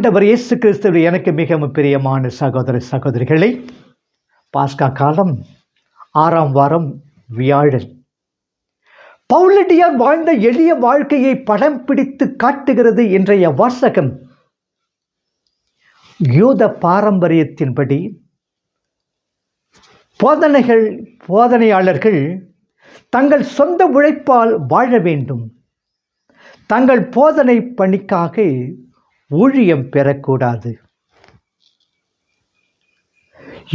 ஆண்டவர் இயேசு கிறிஸ்துவ எனக்கு மிகவும் பிரியமான சகோதர சகோதரிகளை பாஸ்கா காலம் ஆறாம் வாரம் வியாழன். பவுலடியார் வாழ்ந்த எளிய வாழ்க்கையை படம் பிடித்து காட்டுகிறது இன்றைய வாசகம். யூத பாரம்பரியத்தின்படி போதனைகள் போதனையாளர்கள் தங்கள் சொந்த உழைப்பால் வாழ வேண்டும். தங்கள் போதனை பணிக்காக ஊழியம் பெறக்கூடாது.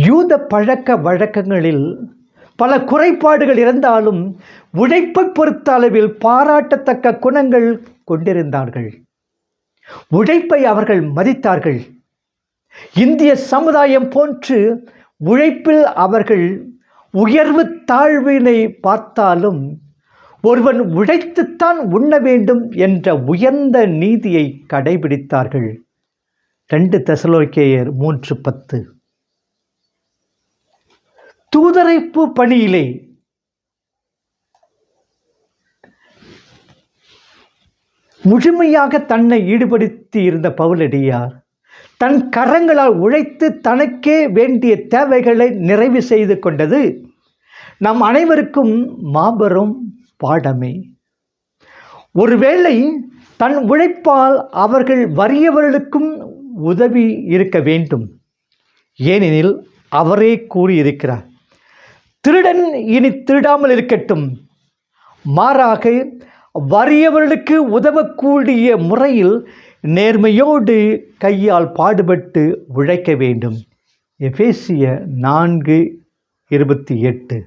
யூத பழக்க வழக்கங்களில் பல குறைபாடுகள் இருந்தாலும் உழைப்பை பொறுத்த அளவில் பாராட்டத்தக்க குணங்கள் கொண்டிருந்தார்கள். உழைப்பை அவர்கள் மதித்தார்கள். இந்திய சமுதாயம் போன்று உழைப்பில் அவர்கள் உயர்வு தாழ்வினை பார்த்தாலும் ஒருவன் உழைத்துத்தான் உண்ண வேண்டும் என்ற உயர்ந்த நீதியை கடைபிடித்தார்கள். ரெண்டு தெசலோக்கேயர் மூன்று பத்து. தூதரைப்பு பணியிலே முழுமையாக தன்னை ஈடுபடுத்தி இருந்த பவுலடியார் தன் கரங்களால் உழைத்து தனக்கே வேண்டிய தேவைகளை நிறைவு செய்து கொண்டது. நம் அனைவருக்கும் மாபெரும் பாடமே. ஒருவேளை தன் உழைப்பால் அவர்கள் வறியவர்களுக்கும் உதவி இருக்க வேண்டும். ஏனெனில் அவரே கூறியிருக்கிறார் திருடன் இனி திருடாமல் இருக்கட்டும். மாறாக வறியவர்களுக்கு உதவக்கூடிய முறையில் நேர்மையோடு கையால் பாடுபட்டு உழைக்க வேண்டும். எபேசிய நான்கு இருபத்தி எட்டு.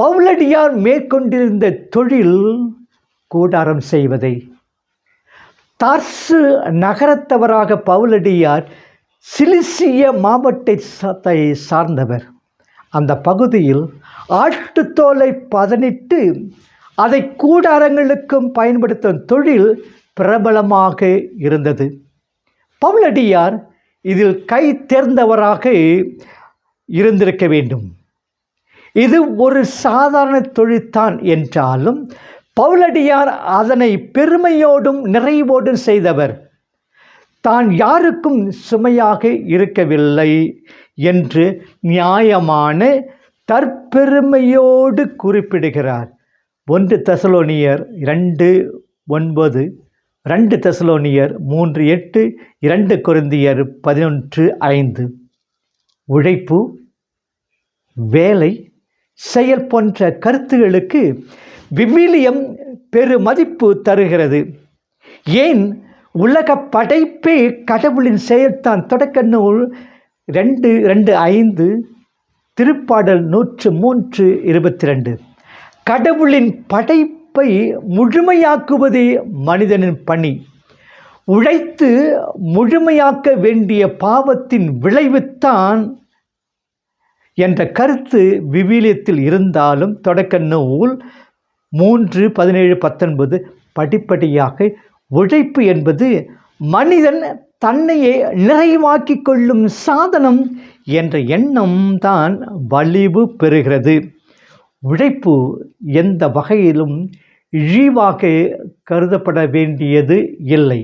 பவுலடியார் மேற்கொண்டிருந்த தொழில் கூடாரம் செய்வதை. தார்சு நகரத்தவராக பவுலடியார் சிலிசிய மாவட்டத்தை சார்ந்தவர். அந்த பகுதியில் ஆட்டுத்தோலை பதனிட்டு அதை கூடாரங்களுக்கும் பயன்படுத்தும் தொழில் பிரபலமாக இருந்தது. பவுலடியார் இதில் கை தேர்ந்தவராக இருந்திருக்க வேண்டும். இது ஒரு சாதாரண தொழில்தான் என்றாலும் பவுலடியார் அதனை பெருமையோடும் நிறைவோடும் செய்தவர். தான் யாருக்கும் சுமையாக இருக்கவில்லை என்று நியாயமான தற்பெருமையோடு குறிப்பிடுகிறார். ஒன்று தசலோனியர் இரண்டு ஒன்பது ரெண்டு தெசலோனியர் மூன்று எட்டு இரண்டு குருந்தியர் பதினொன்று ஐந்து. உழைப்பு வேலை செயல் போன்ற கருத்துகளுக்கு விவிலியம் பெருமதிப்பு தருகிறது. ஏன்? உலக படைப்பே கடவுளின் செயல்தான். தொடக்க நூல் ரெண்டு ரெண்டு ஐந்து திருப்பாடல் நூற்று மூன்று இருபத்தி ரெண்டு கடவுளின் படைப்பை முழுமையாக்குவதே மனிதனின் பணி. உழைத்து முழுமையாக்க வேண்டிய பாவத்தின் விளைவுத்தான் என்ற கருத்து விவிலியத்தில் இருந்தாலும் தொடக்க நூல் மூன்று பதினேழு பத்தொன்பது படிப்படியாக உழைப்பு என்பது மனிதன் தன்னையே நிறைவாக்கி கொள்ளும் சாதனம் என்ற எண்ணம் தான் வலிவு பெறுகிறது. உழைப்பு எந்த வகையிலும் இழிவாக கருதப்பட வேண்டியது இல்லை.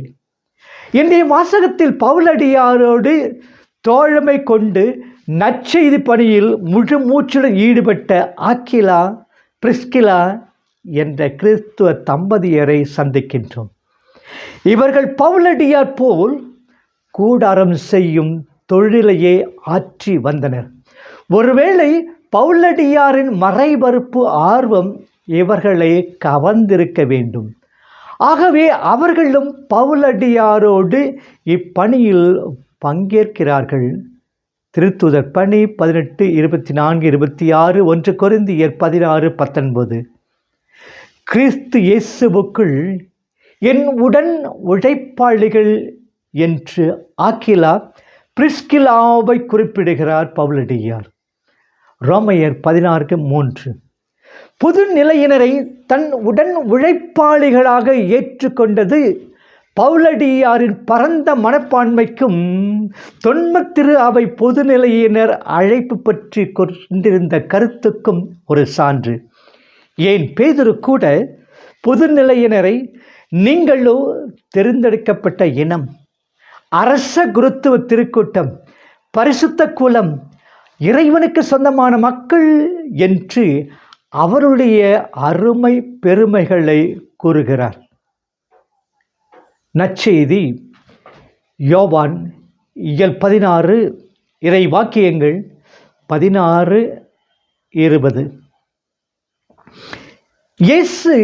இன்றைய வாசகத்தில் பவுலடியாரோடு தோழமை கொண்டு நற்செய்தி பணியில் முழு மூச்சுடன் ஈடுபட்ட ஆக்கிலா பிரிஸ்கிலா என்ற கிறிஸ்துவ தம்பதியரை சந்திக்கின்றோம். இவர்கள் பவுலடியார் போல் கூடாரம் செய்யும் தொழிலையே ஆற்றி வந்தனர். ஒருவேளை பவுலடியாரின் மறைபருப்பு ஆர்வம் இவர்களை கவர்ந்திருக்க வேண்டும். ஆகவே அவர்களும் பவுலடியாரோடு இப்பணியில் பங்கேற்கிறார்கள். திருத்துதர் பணி பதினெட்டு இருபத்தி நான்கு இருபத்தி ஆறு ஒன்று கொரிந்தியர் பதினாறு பத்தொன்பது. கிறிஸ்து இயேசுவுக்குள் என் உடன் உழைப்பாளிகள் என்று ஆக்கிலா பிரிஸ்கிலாவை குறிப்பிடுகிறார் பவுலடியார். ரோமையர் பதினாறு மூன்று. புது நிலையினரை தன் உடன் உழைப்பாளிகளாக ஏற்றுக்கொண்டது பவுலடியாரின் பரந்த மனப்பான்மைக்கும் தொன்மத்திரு அவை பொதுநிலையினர் அழைப்பு பற்றி கொண்டிருந்த கருத்துக்கும் ஒரு சான்று. ஏன் பேதுரு கூட பொதுநிலையினரை நீங்களோ தேர்ந்தெடுக்கப்பட்ட இனம் அரச குருத்துவ திருக்கூட்டம் பரிசுத்த குலம் இறைவனுக்கு சொந்தமான மக்கள் என்று அவருடைய அருமை பெருமைகளை கூறுகிறார். நற்செய்தி. யோவான் இயல் பதினாறு இறை வாக்கியங்கள் பதினாறு இருபது. இயேசு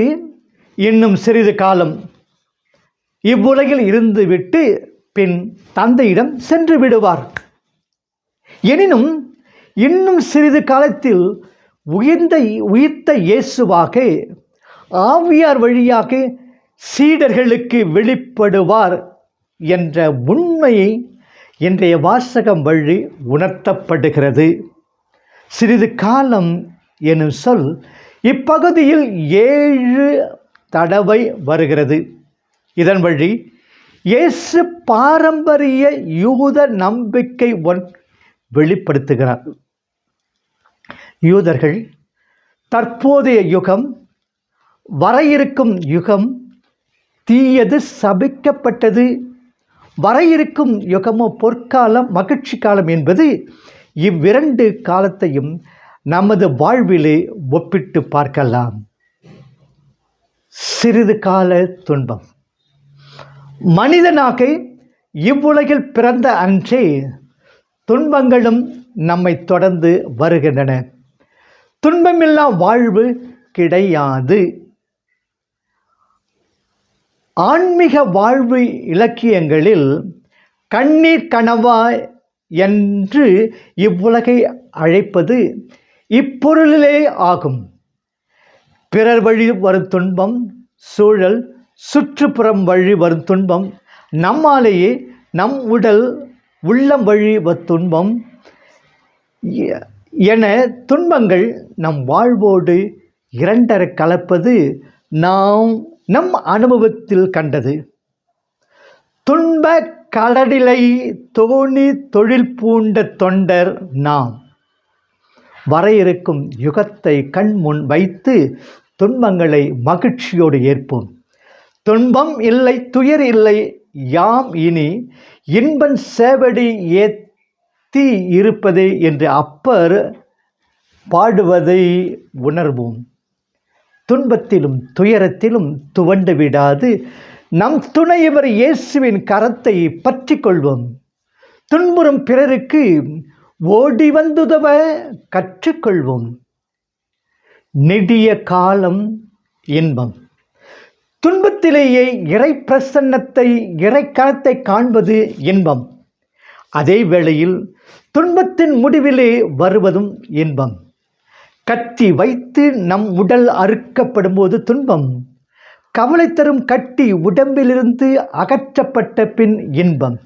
இன்னும் சிறிது காலம் இவ்வுலகில் இருந்துவிட்டு பின் தந்தையிடம் சென்று விடுவார். எனினும் இன்னும் சிறிது காலத்தில் உயர்ந்த உயிர்த்த இயேசுவாக ஆவியார் வழியாக சீடர்களுக்கு வெளிப்படுவார் என்ற உண்மையை இன்றைய வாசகம் வழி உணர்த்தப்படுகிறது. சிறிது காலம் எனும் சொல் இப்பகுதியில் ஏழு தடவை வருகிறது. இதன் வழி இயேசு பாரம்பரிய யூத நம்பிக்கை ஒன் வெளிப்படுத்துகிறார். யூதர்கள் தற்போதைய யுகம் வர இருக்கும் யுகம் தீயது சபிக்கப்பட்டது. வர இருக்கும் யுகமோ பொற்காலம் மகிழ்ச்சி காலம் என்பது இவ்விரண்டு காலத்தையும் நமது வாழ்விலே ஒப்பிட்டு பார்க்கலாம். சிறிது கால துன்பம். மனிதனாக இவ்வுலகில் பிறந்த அன்றே துன்பங்களும் நம்மை தொடர்ந்து வருகின்றன. துன்பமில்லா வாழ்வு கிடையாது. ஆன்மீக வாழ்வு இலக்கியங்களில் கண்ணீர் கனவா என்று இவ்வுலகை அழைப்பது இப்பொருளிலே ஆகும். பிறர் வழி வரும் துன்பம் சூழல் சுற்றுப்புறம் வழி வரும் துன்பம் நம்மாலேயே நம் உடல் உள்ளம் வழி வ துன்பம் என துன்பங்கள் நம் வாழ்வோடு இரண்டர கலப்பது நாம் நம் அனுபவத்தில் கண்டது. துன்ப கடலிலை தோணி தொழில் பூண்ட தொண்டர் நாம். வர இருக்கும் யுகத்தை கண் முன் வைத்து துன்பங்களை மகிழ்ச்சியோடு ஏற்போம். துன்பம் இல்லை துயர் இல்லை யாம் இனி இன்பன் சேவடி ஏத்தி இருப்பதே என்று அப்பர் பாடுவதை உணர்வோம். துன்பத்திலும் துயரத்திலும் துவண்டு விடாது. நம் துணையவர் இயேசுவின் கரத்தை பற்றி கொள்வோம் துன்புறும் பிறருக்கு ஓடி வந்துதவ கற்றுக்கொள்வோம். நெடிய காலம் இன்பம். துன்பத்திலேயே இறை பிரசன்னத்தை இறைக்கரத்தை காண்பது இன்பம். அதே வேளையில் துன்பத்தின் முடிவிலே வருவதும் இன்பம். கத்தி வைத்து நம் உடல் அறுக்கப்படும்போது துன்பம். கவலை தரும் கட்டி உடம்பிலிருந்து அகற்றப்பட்ட பின் இன்பம்.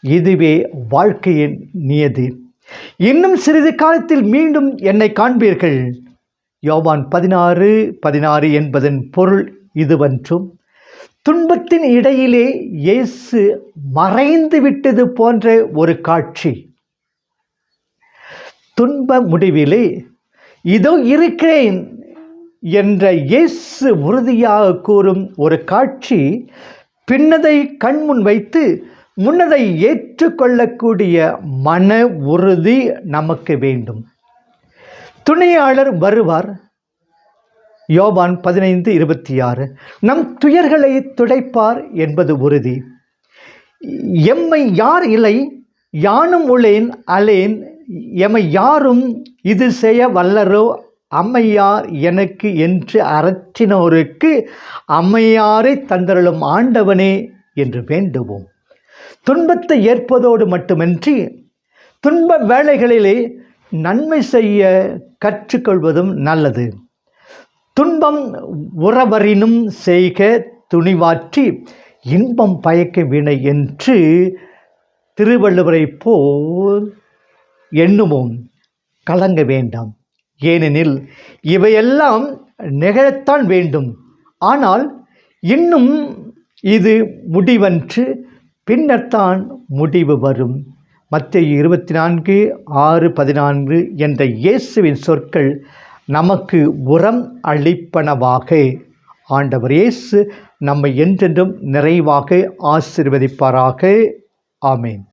இதுவே வாழ்க்கையின் நியதி. இன்னும் சிறிது காலத்தில் மீண்டும் என்னை காண்பீர்கள். யோவான் பதினாறு பதினாறு என்பதன் பொருள் இதுவன்றும். துன்பத்தின் இடையிலே இயேசு மறைந்து விட்டது போன்ற ஒரு காட்சி. துன்ப முடிவிலே இதோ இருக்கிறேன் என்ற இயேசு உறுதியாக கூறும் ஒரு காட்சி பின்னதை கண்முன் வைத்து முன்னதை ஏற்றுக்கொள்ளக்கூடிய மன உறுதி நமக்கு வேண்டும். துணையாளர் வருவார். யோபான் பதினைந்து இருபத்தி ஆறு. நம் துயர்களை துடைப்பார் என்பது உறுதி. எம்மை யார் இல்லை யானும் உளேன் அலேன் எமை யாரும் இது செய்ய வல்லரோ? அம்மையார் எனக்கு என்று அரற்றினோருக்கு அம்மையாரை தந்தருளும் ஆண்டவனே என்று வேண்டுவோம். துன்பத்தை ஏற்பதோடு மட்டுமின்றி துன்ப வேளைகளிலே நன்மை செய்ய கற்றுக்கொள்வதும் நல்லது. துன்பம் உறவரினும் செய்க துணிவாற்றி இன்பம் பயக்க வினை என்று திருவள்ளுவரை போல் எண்ணுவோம். கலங்க வேண்டாம். ஏனெனில் இவையெல்லாம் நிகழத்தான் வேண்டும். ஆனால் இன்னும் இது முடிவன்று பின்னர்தான் முடிவு வரும். மத்திய இருபத்தி நான்கு ஆறு பதினான்கு என்ற இயேசுவின் சொற்கள் நமக்கு உரம் அளிப்பனவாக. ஆண்டவர் இயேசு நம்மை என்றென்றும் நிறைவாக ஆசீர்வதிப்பாராக. ஆமேன்.